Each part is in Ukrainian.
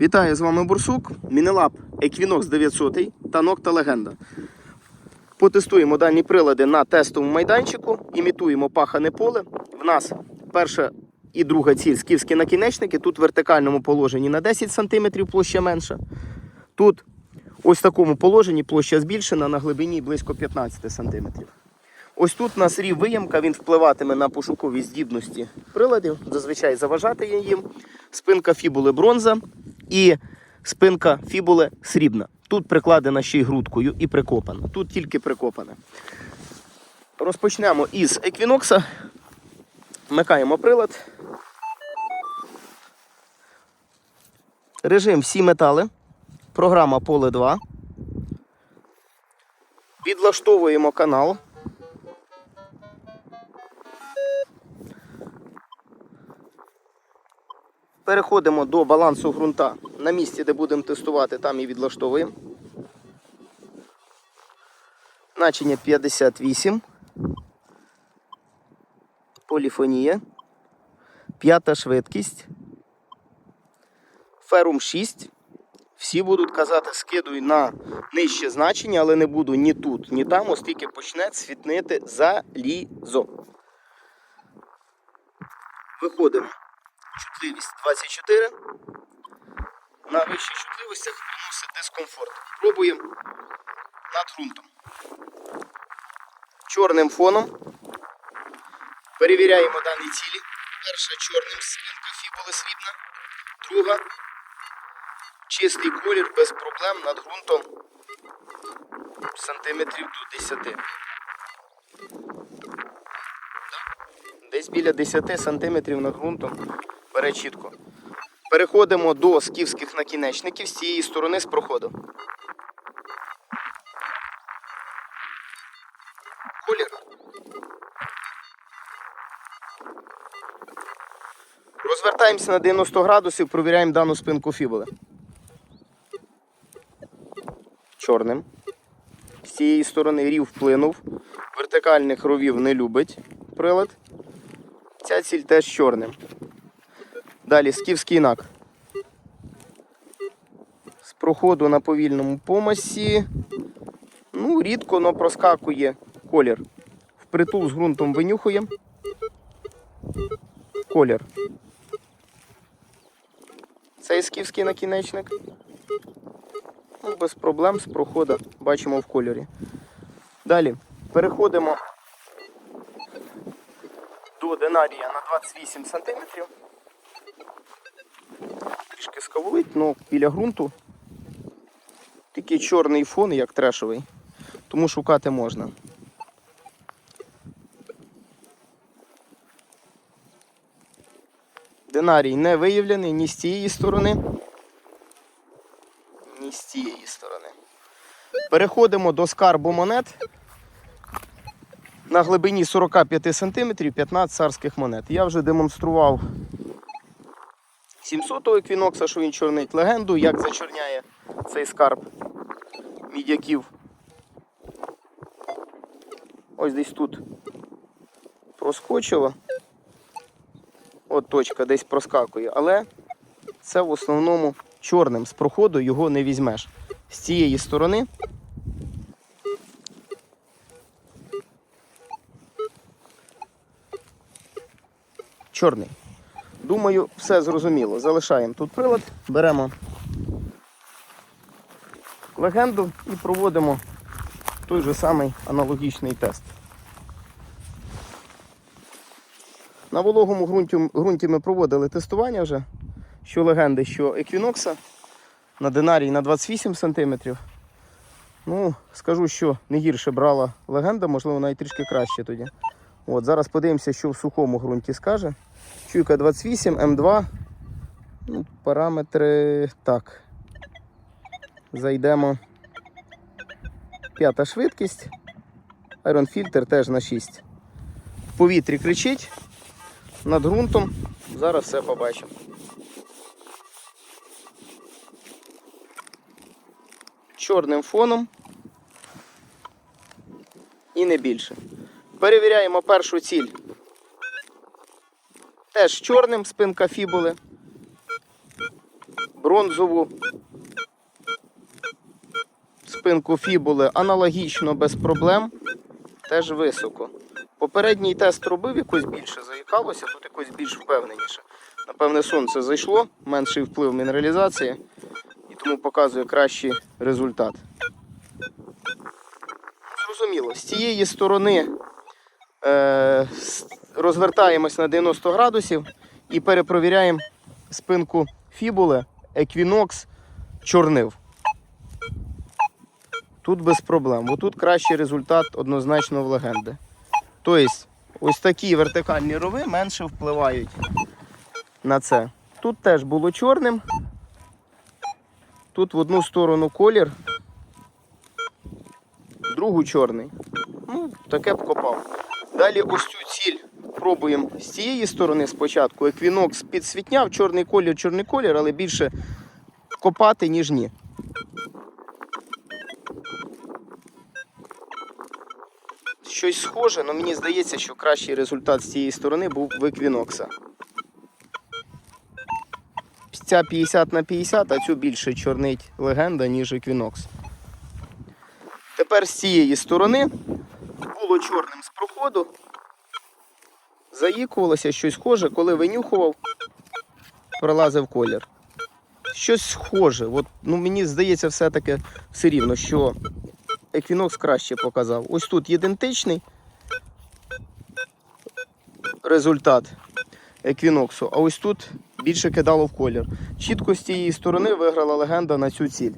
Вітаю з вами Бурсук, Мінелаб Equinox 900 та Nocta Legenda. Потестуємо дані прилади на тестовому майданчику, імітуємо пахане поле. В нас перша і друга ціль скіфські накінечники. Тут в вертикальному положенні на 10 см площа менша. Тут ось в такому положенні площа збільшена на глибині близько 15 см. Ось тут у нас рів виямка, він впливатиме на пошукові здібності приладів, зазвичай заважати є їм. Спинка фібули бронза і спинка фібули срібна. Тут прикладена ще й грудкою і прикопана. Тут тільки прикопана. Розпочнемо із еквінокса. Вмикаємо прилад. Режим всі метали. Програма поле 2. Підлаштовуємо канал. Переходимо до балансу ґрунта на місці, де будемо тестувати, там і відлаштовуємо. Начиня 58. Поліфонія. П'ята швидкість. Ферум 6. Всі будуть казати, скидуй на нижче значення, але не буду ні тут, ні там, оскільки почне світнити залізо. Виходимо чутливість 24. На вищих чутливостях приносить дискомфорт. Пробуємо над ґрунтом. Чорним фоном. Перевіряємо дані цілі. Перша чорним спинка фібули срібна. Друга чистий колір без проблем над ґрунтом сантиметрів до 10. Десь біля 10 сантиметрів над ґрунтом бере чітко. Переходимо до скіфських накінечників з цієї сторони з проходу. Колір. Розвертаємося на 90 градусів, провіряємо дану спинку фібули. Чорним. З цієї сторони рів вплинув. Вертикальних ровів не любить прилад. Ця ціль теж чорним. Далі скіфський нак. З проходу на повільному помасі. Ну, рідко, але проскакує колір. Впритул з ґрунтом винюхує. Колір. Цей скіфський накінечник. Ну, без проблем з проходу бачимо в кольорі. Далі переходимо до динарія на 28 см. Трішки скавулить, але біля ґрунту такий чорний фон, як трешовий, тому шукати можна. Динарій не виявлений ні з цієї сторони, ні з цієї сторони. Переходимо до скарбу монет. На глибині 45 см 15 царських монет. Я вже демонстрував 700-го еквінокса, що він чорнить легенду, як зачорняє цей скарб мідяків. Ось десь тут проскочило. От точка десь проскакує, але це в основному чорним з проходу його не візьмеш. З цієї сторони чорний. Думаю, все зрозуміло. Залишаємо тут прилад, беремо легенду і проводимо той же самий аналогічний тест. На вологому ґрунті, ґрунті ми проводили тестування вже, що легенди, що еквінокса на динарій на 28 см. Ну, скажу, що не гірше брала легенда, можливо, навіть трішки краще тоді. От, Зараз подивимося, що в сухому ґрунті скаже. Чуйка 28, М2. Ну, параметри так. Зайдемо. П'ята швидкість. Filter теж на 6. В повітрі кричить. Над ґрунтом. Зараз все побачимо. Чорним фоном. І не більше. Перевіряємо першу ціль. Теж чорним спинка фібули. бронзову спинку фібули аналогічно без проблем, теж високо. Попередній тест робив якось більше заїкалося, тут якось більш впевненіше. Напевне, сонце зайшло, менший вплив мінералізації і тому показує кращий результат. Зрозуміло, з цієї сторони е, розвертаємось на 90 градусів і перепровіряємо спинку фібули Equinox чорнив. Тут без проблем. Бо тут кращий результат однозначно в легенди. Тобто, ось такі вертикальні рови менше впливають на це. Тут теж було чорним. Тут в одну сторону колір, другу чорний. Ну, таке б копав. Далі ось цю пробуємо з цієї сторони спочатку. Еквінокс підсвітняв, чорний колір, чорний колір, але більше копати, ніж ні. Щось схоже, але мені здається, що кращий результат з цієї сторони був в еквінокса. Ця 50 на 50, а цю більше чорнить легенда, ніж еквінокс. Тепер з цієї сторони було чорним з проходу. Заїкувалося щось схоже, коли винюхував, пролазив колір. Щось схоже. От, ну, мені здається, все-таки все рівно, що Equinox краще показав. Ось тут ідентичний результат Equinox, а ось тут більше кидало в колір. Чітко з цієї сторони виграла легенда на цю ціль.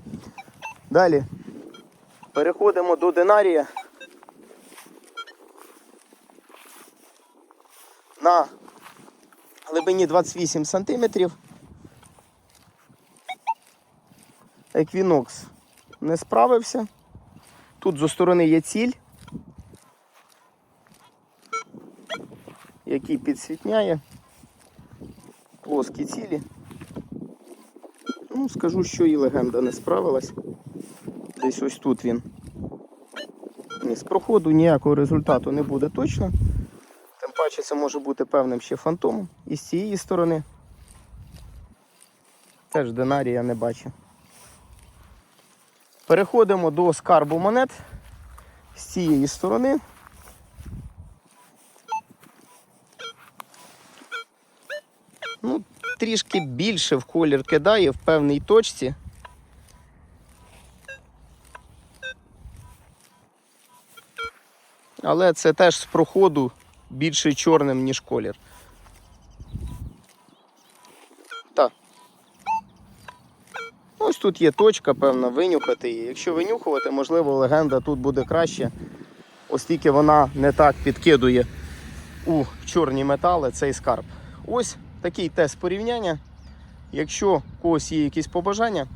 Далі переходимо до динарія. На глибині 28 см. Equinox не справився. Тут зі сторони є ціль, який підсвітняє плоскі цілі. Ну, скажу, що і легенда не справилась. Десь ось тут він. З проходу ніякого результату не буде точно. Тим це може бути певним ще фантомом. І з цієї сторони. Теж динарія не бачу. Переходимо до скарбу монет з цієї сторони. Ну, трішки більше в колір кидає в певній точці. Але це теж з проходу більше чорним, ніж колір. Так. Ось тут є точка, певна, винюхати її. Якщо винюхувати, можливо, легенда тут буде краще, оскільки вона не так підкидує у чорні метали цей скарб. Ось такий тест порівняння. Якщо у когось є якісь побажання,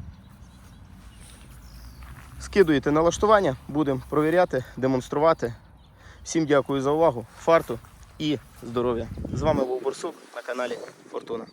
скидуєте налаштування, будемо провіряти, демонструвати. Всім дякую за увагу, фарту і здоров'я. З вами був Борсук на каналі Фортуна.